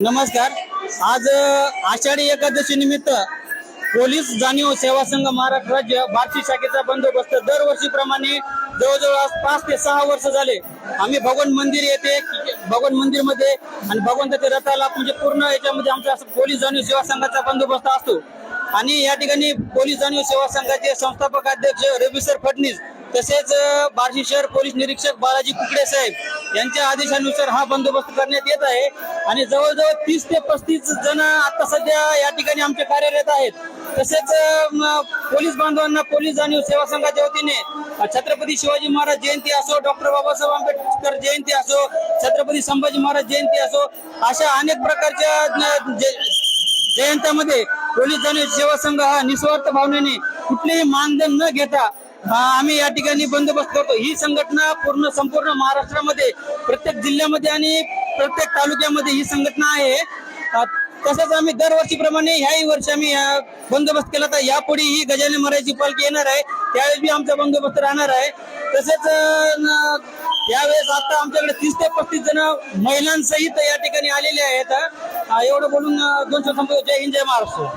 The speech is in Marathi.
नमस्कार. आज आषाढी एकादशी निमित्त पोलीस जाणीव सेवा संघ महाराष्ट्र राज्य बार्शी शाखेचा बंदोबस्त दरवर्षीप्रमाणे जवळजवळ आज पाच ते सहा वर्ष झाले. आम्ही भगवान मंदिर येते भगवान मंदिरमध्ये आणि भगवंताच्या रथाला म्हणजे पूर्ण याच्यामध्ये आमचा पोलीस जाणीव सेवा संघाचा बंदोबस्त असतो. आणि या ठिकाणी पोलीस जाणीव सेवा संघाचे संस्थापक अध्यक्ष रविसर फडणीस तसेच बार्शी शहर पोलीस निरीक्षक बालाजी कुकडे साहेब यांच्या आदेशानुसार हा बंदोबस्त करण्यात येत आहे. आणि जवळजवळ तीस ते पस्तीस जण आता सध्या या ठिकाणी आमचे कार्यरत आहेत. तसेच पोलीस बांधवांना पोलीस जाणीव सेवा संघाच्या वतीने छत्रपती शिवाजी महाराज जयंती असो डॉक्टर बाबासाहेब आंबेडकर जयंती असो छत्रपती संभाजी महाराज जयंती असो अशा अनेक प्रकारच्या जयंत्यामध्ये पोलीस जाणीव सेवा संघ हा निस्वार्थ भावनेने कुठलेही मानधन न घेता आम्ही या ठिकाणी बंदोबस्त करतो. ही संघटना पूर्ण संपूर्ण महाराष्ट्रामध्ये प्रत्येक जिल्ह्यामध्ये आणि प्रत्येक तालुक्यामध्ये ही संघटना आहे. तसंच आम्ही दरवर्षीप्रमाणे ह्याही वर्षी आम्ही बंदोबस्त केला तर यापुढे ही गजानन महाराजची पालखी येणार आहे. त्यावेळेस बी आमचा बंदोबस्त राहणार आहे. तसेच न- यावेळेस आता आमच्याकडे तीस ते पस्तीस जण महिलांसहित या ठिकाणी आलेले आहेत. एवढं बोलून दोनशे दोन शब्द जय हिंद जय महाराष्ट्र.